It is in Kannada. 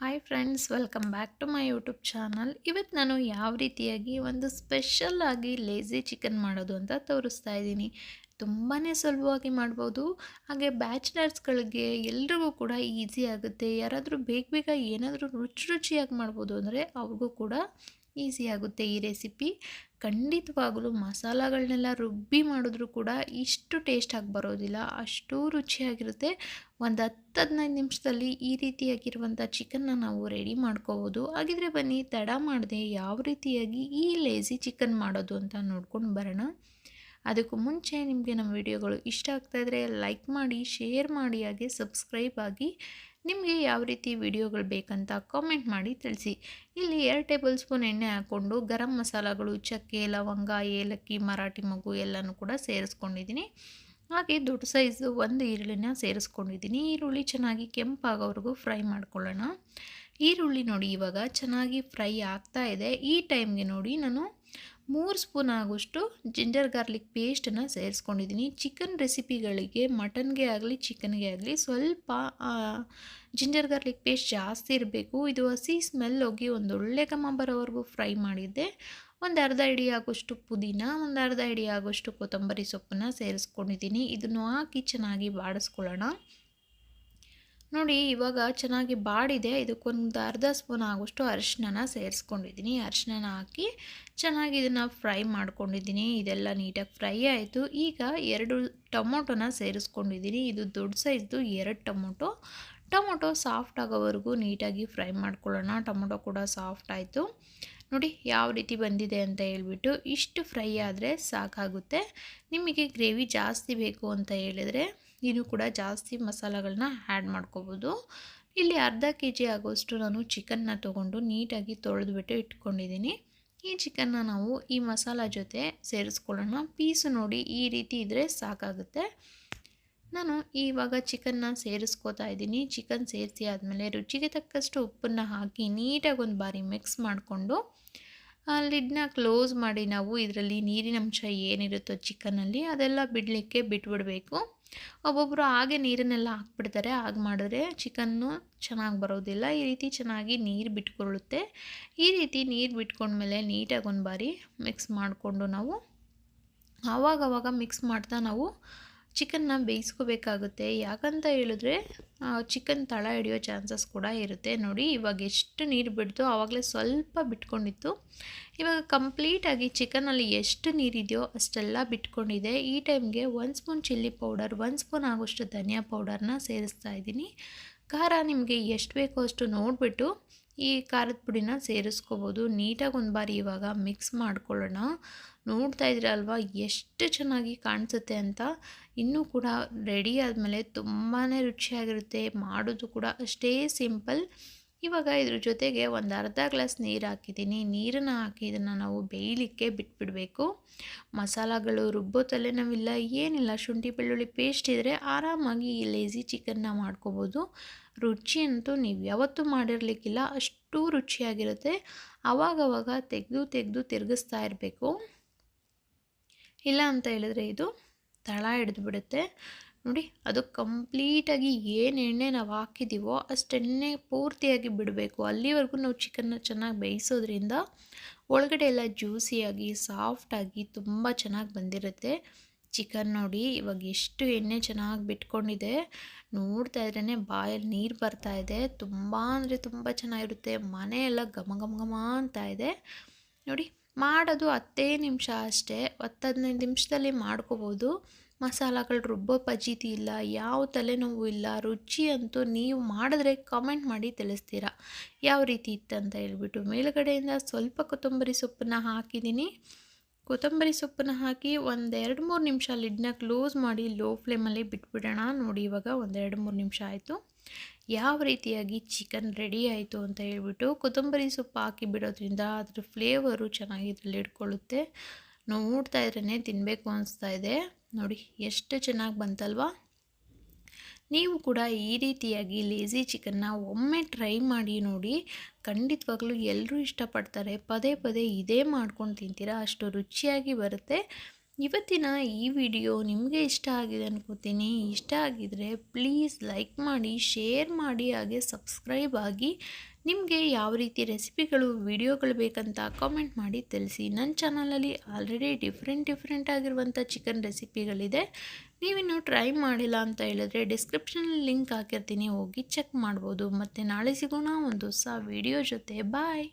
Hi friends welcome back to my YouTube channel ಇವತ್ತು ನಾನು ಯಾವ ರೀತಿಯಾಗಿ ಒಂದು ಸ್ಪೆಷಲ್ ಆಗಿ ಲೇಝಿ ಚಿಕನ್ ಮಾಡೋದು ಅಂತ ತೋರಿಸ್ತಾ ಇದ್ದೀನಿ. ತುಂಬಾ ಸುಲಭವಾಗಿ ಮಾಡ್ಬೋದು. ಹಾಗೆ ಬ್ಯಾಚ್ಲರ್ಸ್ಗಳಿಗೆ ಎಲ್ರಿಗೂ ಕೂಡ ಈಸಿ ಆಗುತ್ತೆ. ಯಾರಾದರೂ ಬೇಗ ಬೇಗ ಏನಾದರೂ ರುಚಿ ರುಚಿಯಾಗಿ ಮಾಡ್ಬೋದು ಅಂದರೆ ಅವ್ರಿಗೂ ಕೂಡ ಈಸಿ ಆಗುತ್ತೆ ಈ ರೆಸಿಪಿ. ಖಂಡಿತವಾಗಲೂ ಮಸಾಲಗಳನ್ನೆಲ್ಲ ರುಬ್ಬಿ ಮಾಡಿದ್ರೂ ಕೂಡ ಇಷ್ಟು ಟೇಸ್ಟ್ ಆಗಿ ಬರೋದಿಲ್ಲ, ಅಷ್ಟು ರುಚಿಯಾಗಿರುತ್ತೆ. ಒಂದು ಹತ್ತು ಹದಿನೈದು ನಿಮಿಷದಲ್ಲಿ ಈ ರೀತಿಯಾಗಿರುವಂಥ ಚಿಕನ್ನ ನಾವು ರೆಡಿ ಮಾಡ್ಕೋಬೋದು. ಹಾಗಿದ್ರೆ ಬನ್ನಿ, ತಡ ಮಾಡದೆ ಯಾವ ರೀತಿಯಾಗಿ ಈ ಲೇಸಿ ಚಿಕನ್ ಮಾಡೋದು ಅಂತ ನೋಡ್ಕೊಂಡು ಬರೋಣ. ಅದಕ್ಕೂ ಮುಂಚೆ ನಿಮಗೆ ನಮ್ಮ ವಿಡಿಯೋಗಳು ಇಷ್ಟ ಆಗ್ತಾ ಇದ್ದರೆ ಲೈಕ್ ಮಾಡಿ, ಶೇರ್ ಮಾಡಿ, ಹಾಗೆ ಸಬ್ಸ್ಕ್ರೈಬ್ ಆಗಿ ನಿಮಗೆ ಯಾವ ರೀತಿ ವಿಡಿಯೋಗಳು ಬೇಕಂತ ಕಾಮೆಂಟ್ ಮಾಡಿ ತಿಳಿಸಿ. ಇಲ್ಲಿ ಎರಡು ಟೇಬಲ್ ಸ್ಪೂನ್ ಎಣ್ಣೆ ಹಾಕ್ಕೊಂಡು ಗರಂ ಮಸಾಲಗಳು, ಚಕ್ಕೆ, ಲವಂಗ, ಏಲಕ್ಕಿ, ಮರಾಠಿ ಮಗು ಎಲ್ಲನೂ ಕೂಡ ಸೇರಿಸ್ಕೊಂಡಿದ್ದೀನಿ. ಹಾಗೆ ದೊಡ್ಡ ಸೈಜು ಒಂದು ಈರುಳ್ಳಿನ ಸೇರಿಸ್ಕೊಂಡಿದ್ದೀನಿ. ಈರುಳ್ಳಿ ಚೆನ್ನಾಗಿ ಕೆಂಪಾಗೋವರೆಗೂ ಫ್ರೈ ಮಾಡ್ಕೊಳ್ಳೋಣ. ಈರುಳ್ಳಿ ನೋಡಿ ಇವಾಗ ಚೆನ್ನಾಗಿ ಫ್ರೈ ಆಗ್ತಾ ಇದೆ. ಈ ಟೈಮ್ಗೆ ನೋಡಿ ನಾನು ಮೂರು ಸ್ಪೂನ್ ಆಗುವಷ್ಟು ಜಿಂಜರ್ ಗಾರ್ಲಿಕ್ ಪೇಸ್ಟನ್ನು ಸೇರಿಸ್ಕೊಂಡಿದ್ದೀನಿ. ಚಿಕನ್ ರೆಸಿಪಿಗಳಿಗೆ ಮಟನ್ಗೆ ಆಗಲಿ, ಚಿಕನ್ಗೆ ಆಗಲಿ ಸ್ವಲ್ಪ ಜಿಂಜರ್ ಗಾರ್ಲಿಕ್ ಪೇಸ್ಟ್ ಜಾಸ್ತಿ ಇರಬೇಕು. ಇದು ಹಸಿ ಸ್ಮೆಲ್ ಹೋಗಿ ಒಂದು ಒಳ್ಳೆ ಕಮ್ಮ ಬರೋವರೆಗೂ ಫ್ರೈ ಮಾಡಿದ್ದೆ. ಒಂದು ಅರ್ಧ ಇಡಿ ಆಗೋಷ್ಟು ಪುದೀನ, ಒಂದು ಅರ್ಧ ಇಡಿ ಆಗೋಷ್ಟು ಕೊತ್ತಂಬರಿ ಸೊಪ್ಪನ್ನು ಸೇರಿಸ್ಕೊಂಡಿದ್ದೀನಿ. ಇದನ್ನು ಹಾಕಿ ಚೆನ್ನಾಗಿ ಬಾಡಿಸ್ಕೊಳ್ಳೋಣ. ನೋಡಿ, ಇವಾಗ ಚೆನ್ನಾಗಿ ಬಾಡಿದೆ. ಇದಕ್ಕೊಂದು ಅರ್ಧ ಸ್ಪೂನ್ ಆಗೋಷ್ಟು ಅರಿಶಿನ ಸೇರಿಸ್ಕೊಂಡಿದ್ದೀನಿ. ಅರಿಶಿನ ಹಾಕಿ ಚೆನ್ನಾಗಿ ಇದನ್ನು ಫ್ರೈ ಮಾಡ್ಕೊಂಡಿದ್ದೀನಿ. ಇದೆಲ್ಲ ನೀಟಾಗಿ ಫ್ರೈ ಆಯಿತು. ಈಗ ಎರಡು ಟೊಮೊಟೊನ ಸೇರಿಸ್ಕೊಂಡಿದ್ದೀನಿ. ಇದು ದೊಡ್ಡ ಸೈಜ್ದು ಎರಡು ಟೊಮೊಟೊ. ಟೊಮೊಟೊ ಸಾಫ್ಟ್ ಆಗೋವರೆಗೂ ನೀಟಾಗಿ ಫ್ರೈ ಮಾಡ್ಕೊಳ್ಳೋಣ. ಟೊಮೊಟೊ ಕೂಡ ಸಾಫ್ಟ್ ಆಯಿತು. ನೋಡಿ, ಯಾವ ರೀತಿ ಬಂದಿದೆ ಅಂತ ಹೇಳ್ಬಿಟ್ಟು ಇಷ್ಟು ಫ್ರೈ ಆದರೆ ಸಾಕಾಗುತ್ತೆ. ನಿಮಗೆ ಗ್ರೇವಿ ಜಾಸ್ತಿ ಬೇಕು ಅಂತ ಹೇಳಿದರೆ ನೀನು ಕೂಡ ಜಾಸ್ತಿ ಮಸಾಲೆಗಳನ್ನ ಆ್ಯಡ್ ಮಾಡ್ಕೋಬೋದು. ಇಲ್ಲಿ ಅರ್ಧ ಕೆ ಜಿ ಆಗೋಷ್ಟು ನಾನು ಚಿಕನ್ನ ತೊಗೊಂಡು ನೀಟಾಗಿ ತೊಳೆದ್ಬಿಟ್ಟು ಇಟ್ಕೊಂಡಿದ್ದೀನಿ ಈ ಚಿಕನ್ನ ನಾವು ಈ ಮಸಾಲ ಜೊತೆ ಸೇರಿಸ್ಕೊಳ್ಳೋಣ. ಪೀಸು ನೋಡಿ ಈ ರೀತಿ ಇದ್ದರೆ ಸಾಕಾಗುತ್ತೆ. ನಾನು ಇವಾಗ ಚಿಕನ್ನ ಸೇರಿಸ್ಕೋತಾ ಇದ್ದೀನಿ. ಚಿಕನ್ ಸೇರಿಸಿ ಆದಮೇಲೆ ರುಚಿಗೆ ತಕ್ಕಷ್ಟು ಉಪ್ಪನ್ನು ಹಾಕಿ ನೀಟಾಗಿ ಒಂದು ಬಾರಿ ಮಿಕ್ಸ್ ಮಾಡಿಕೊಂಡು ಲಿಡ್ನ ಕ್ಲೋಸ್ ಮಾಡಿ ನಾವು ಇದರಲ್ಲಿ ನೀರಿನಂಶ ಏನಿರುತ್ತೋ ಚಿಕನಲ್ಲಿ ಅದೆಲ್ಲ ಬಿಡಲಿಕ್ಕೆ ಬಿಟ್ಬಿಡಬೇಕು. ಒಬ್ಬೊಬ್ಬರು ಹಾಗೆ ನೀರನ್ನೆಲ್ಲ ಹಾಕ್ಬಿಡ್ತಾರೆ, ಹಾಗೆ ಮಾಡಿದ್ರೆ ಚಿಕನ್ನು ಚೆನ್ನಾಗಿ ಬರೋದಿಲ್ಲ. ಈ ರೀತಿ ಚೆನ್ನಾಗಿ ನೀರು ಬಿಟ್ಕೊಳ್ಳುತ್ತೆ ಈ ರೀತಿ ನೀರು ಬಿಟ್ಕೊಂಡ್ಮೇಲೆ ನೀಟಾಗಿ ಒಂದು ಬಾರಿ ಮಿಕ್ಸ್ ಮಾಡಿಕೊಂಡು ನಾವು ಆವಾಗವಾಗ ಮಿಕ್ಸ್ ಮಾಡ್ತಾ ನಾವು ಚಿಕನ್ನ ಬೇಯಿಸ್ಕೋಬೇಕಾಗುತ್ತೆ. ಯಾಕಂತ ಹೇಳಿದ್ರೆ ಚಿಕನ್ ತಳ ಹಿಡಿಯೋ ಚಾನ್ಸಸ್ ಕೂಡ ಇರುತ್ತೆ. ನೋಡಿ, ಇವಾಗ ಎಷ್ಟು ನೀರು ಬಿಡ್ತು ಆವಾಗಲೇ ಸ್ವಲ್ಪ ಬಿಟ್ಕೊಂಡಿತ್ತು. ಇವಾಗ ಕಂಪ್ಲೀಟಾಗಿ ಚಿಕನಲ್ಲಿ ಎಷ್ಟು ನೀರಿದೆಯೋ ಅಷ್ಟೆಲ್ಲ ಬಿಟ್ಕೊಂಡಿದೆ. ಈ ಟೈಮ್ಗೆ one spoon chilli powder, one spoon ಆಗೋಷ್ಟು ಧನಿಯಾ ಪೌಡರ್ನ ಸೇರಿಸ್ತಾ ಇದ್ದೀನಿ. ಖಾರ ನಿಮಗೆ ಎಷ್ಟು ಬೇಕೋ ಅಷ್ಟು ನೋಡಿಬಿಟ್ಟು ಈ ಖಾರದ ಪುಡಿನ ಸೇರಿಸ್ಕೋಬೋದು. ನೀಟಾಗಿ ಒಂದು ಬಾರಿ ಇವಾಗ ಮಿಕ್ಸ್ ಮಾಡ್ಕೊಳ್ಳೋಣ. ನೋಡ್ತಾ ಇದ್ದೀರಲ್ವ ಎಷ್ಟು ಚೆನ್ನಾಗಿ ಕಾಣಿಸುತ್ತೆ ಅಂತ. ಇನ್ನೂ ಕೂಡ ರೆಡಿ ಆದಮೇಲೆ ತುಂಬಾ ರುಚಿಯಾಗಿರುತ್ತೆ. ಮಾಡೋದು ಕೂಡ ಅಷ್ಟೇ ಸಿಂಪಲ್. ಇವಾಗ ಇದ್ರ ಜೊತೆಗೆ ಒಂದು ಅರ್ಧ ಗ್ಲಾಸ್ ನೀರು ಹಾಕಿದ್ದೀನಿ. ನೀರನ್ನು ಹಾಕಿ ಇದನ್ನು ನಾವು ಬೇಯಲಿಕ್ಕೆ ಬಿಟ್ಬಿಡಬೇಕು. ಮಸಾಲಗಳು ರುಬ್ಬೋ ತಲೆನೋವಿಲ್ಲ, ಏನಿಲ್ಲ. ಶುಂಠಿ, ಬೆಳ್ಳುಳ್ಳಿ ಪೇಸ್ಟ್ ಇದ್ದರೆ ಆರಾಮಾಗಿ ಈ ಲೇಸಿ ಚಿಕನ್ನ ಮಾಡ್ಕೋಬೋದು. ರುಚಿ ಅಂತೂ ನೀವು ಯಾವತ್ತೂ ಮಾಡಿರಲಿಕ್ಕಿಲ್ಲ. ಅಷ್ಟು ರುಚಿಯಾಗಿರುತ್ತೆ. ಆವಾಗವಾಗ ತೆಗೆದು ತೆಗೆದು ತಿರುಗಿಸ್ತಾ ಇರಬೇಕು. ಇಲ್ಲ ಅಂತ ಹೇಳಿದ್ರೆ ಇದು ತಳ ಹಿಡಿದು ಬಿಡುತ್ತೆ ನೋಡಿ, ಅದು ಕಂಪ್ಲೀಟಾಗಿ ಏನು ಎಣ್ಣೆ ನಾವು ಹಾಕಿದ್ದೀವೋ ಅಷ್ಟು ಎಣ್ಣೆ ಪೂರ್ತಿಯಾಗಿ ಬಿಡಬೇಕು. ಅಲ್ಲಿವರೆಗೂ ನಾವು ಚಿಕನ್ನ ಚೆನ್ನಾಗಿ ಬೇಯಿಸೋದ್ರಿಂದ ಒಳಗಡೆ ಎಲ್ಲ ಜ್ಯೂಸಿಯಾಗಿ ಸಾಫ್ಟಾಗಿ ತುಂಬ ಚೆನ್ನಾಗಿ ಬಂದಿರುತ್ತೆ. ಚಿಕನ್ ನೋಡಿ, ಇವಾಗ ಎಷ್ಟು ಎಣ್ಣೆ ಚೆನ್ನಾಗಿ ಬಿಟ್ಕೊಂಡಿದೆ. ನೋಡ್ತಾ ಇದ್ರೇ ಬಾಯಲ್ಲಿ ನೀರು ಬರ್ತಾ ಇದೆ. ತುಂಬ ಅಂದರೆ ತುಂಬ ಚೆನ್ನಾಗಿರುತ್ತೆ. ಮನೆಯೆಲ್ಲ ಘಮ ಘಮ ಘಮ ಅಂತ ಇದೆ. ನೋಡಿ ಮಾಡೋದು ಹತ್ತೇ ನಿಮಿಷ ಅಷ್ಟೇ ಹತ್ತು ನಿಮಿಷದಲ್ಲಿ ಮಾಡ್ಕೋಬೋದು. ಮಸಾಲಗಳು ರುಬ್ಬೋ ಪಜೀತಿ ಇಲ್ಲ, ಯಾವ ತಲೆನೋವು ಇಲ್ಲ, ರುಚಿ ಅಂತೂ ನೀವು ಮಾಡಿದ್ರೆ ಕಾಮೆಂಟ್ ಮಾಡಿ ತಿಳಿಸ್ತೀರಾ. ಯಾವ ರೀತಿ ಇತ್ತಂತ ಹೇಳ್ಬಿಟ್ಟು ಮೇಲುಗಡೆಯಿಂದ ಸ್ವಲ್ಪ ಕೊತ್ತಂಬರಿ ಸೊಪ್ಪನ್ನ ಹಾಕಿದ್ದೀನಿ. ಕೊತ್ತಂಬರಿ ಸೊಪ್ಪನ್ನ ಹಾಕಿ ಒಂದೆರಡು ಮೂರು ನಿಮಿಷ ಲಿಡ್ನ ಕ್ಲೋಸ್ ಮಾಡಿ ಲೋ ಫ್ಲೇಮಲ್ಲಿ ಬಿಟ್ಬಿಡೋಣ. ನೋಡಿ ಇವಾಗ ಒಂದೆರಡು ಮೂರು ನಿಮಿಷ ಆಯಿತು. ಯಾವ ರೀತಿಯಾಗಿ ಚಿಕನ್ ರೆಡಿ ಆಯಿತು ಅಂತ ಹೇಳ್ಬಿಟ್ಟು ಕೊತ್ತಂಬರಿ ಸೊಪ್ಪು ಹಾಕಿ ಬಿಡೋದ್ರಿಂದ ಅದ್ರ ಫ್ಲೇವರು ಚೆನ್ನಾಗಿ ಇದರಲ್ಲಿ ಇಟ್ಕೊಳ್ಳುತ್ತೆ. ನೋಡ್ತಾ ಇದ್ರೇ ತಿನ್ನಬೇಕು ಅನಿಸ್ತಾ ಇದೆ. ನೋಡಿ ಎಷ್ಟು ಚೆನ್ನಾಗಿ ಬಂತಲ್ವಾ? ನೀವು ಕೂಡ ಈ ರೀತಿಯಾಗಿ ಲೇಸಿ ಚಿಕನ್ನ ಒಮ್ಮೆ ಟ್ರೈ ಮಾಡಿ ನೋಡಿ, ಖಂಡಿತವಾಗ್ಲೂ ಎಲ್ಲರೂ ಇಷ್ಟಪಡ್ತಾರೆ. ಪದೇ ಪದೇ ಇದೇ ಮಾಡ್ಕೊಂಡು ತಿಂತೀರಾ, ಅಷ್ಟು ರುಚಿಯಾಗಿ ಬರುತ್ತೆ. ಇವತ್ತಿನ ಈ ವಿಡಿಯೋ ನಿಮಗೆ ಇಷ್ಟ ಆಗಿದೆ ಅನ್ಕೋತೀನಿ. ಇಷ್ಟ ಆಗಿದರೆ ಪ್ಲೀಸ್ ಲೈಕ್ ಮಾಡಿ, ಶೇರ್ ಮಾಡಿ, ಹಾಗೆ ಸಬ್ಸ್ಕ್ರೈಬ್ ಆಗಿ ನಿಮಗೆ ಯಾವ ರೀತಿ ರೆಸಿಪಿಗಳು, ವಿಡಿಯೋಗಳು ಬೇಕಂತ ಕಾಮೆಂಟ್ ಮಾಡಿ ತಿಳಿಸಿ. ನನ್ನ ಚಾನಲಲ್ಲಿ ಆಲ್ರೆಡಿ ಡಿಫ್ರೆಂಟ್ ಡಿಫ್ರೆಂಟ್ ಆಗಿರುವಂಥ ಚಿಕನ್ ರೆಸಿಪಿಗಳಿದೆ ನೀವಿನ್ನೂ ಟ್ರೈ ಮಾಡಿಲ್ಲ ಅಂತ ಹೇಳಿದ್ರೆ ಡಿಸ್ಕ್ರಿಪ್ಷನಲ್ಲಿ ಲಿಂಕ್ ಹಾಕಿರ್ತೀನಿ. ಹೋಗಿ ಚೆಕ್ ಮಾಡ್ಬೋದು. ಮತ್ತು ನಾಳೆ ಸಿಗೋಣ ಒಂದು ಹೊಸ ವಿಡಿಯೋ ಜೊತೆ. ಬಾಯ್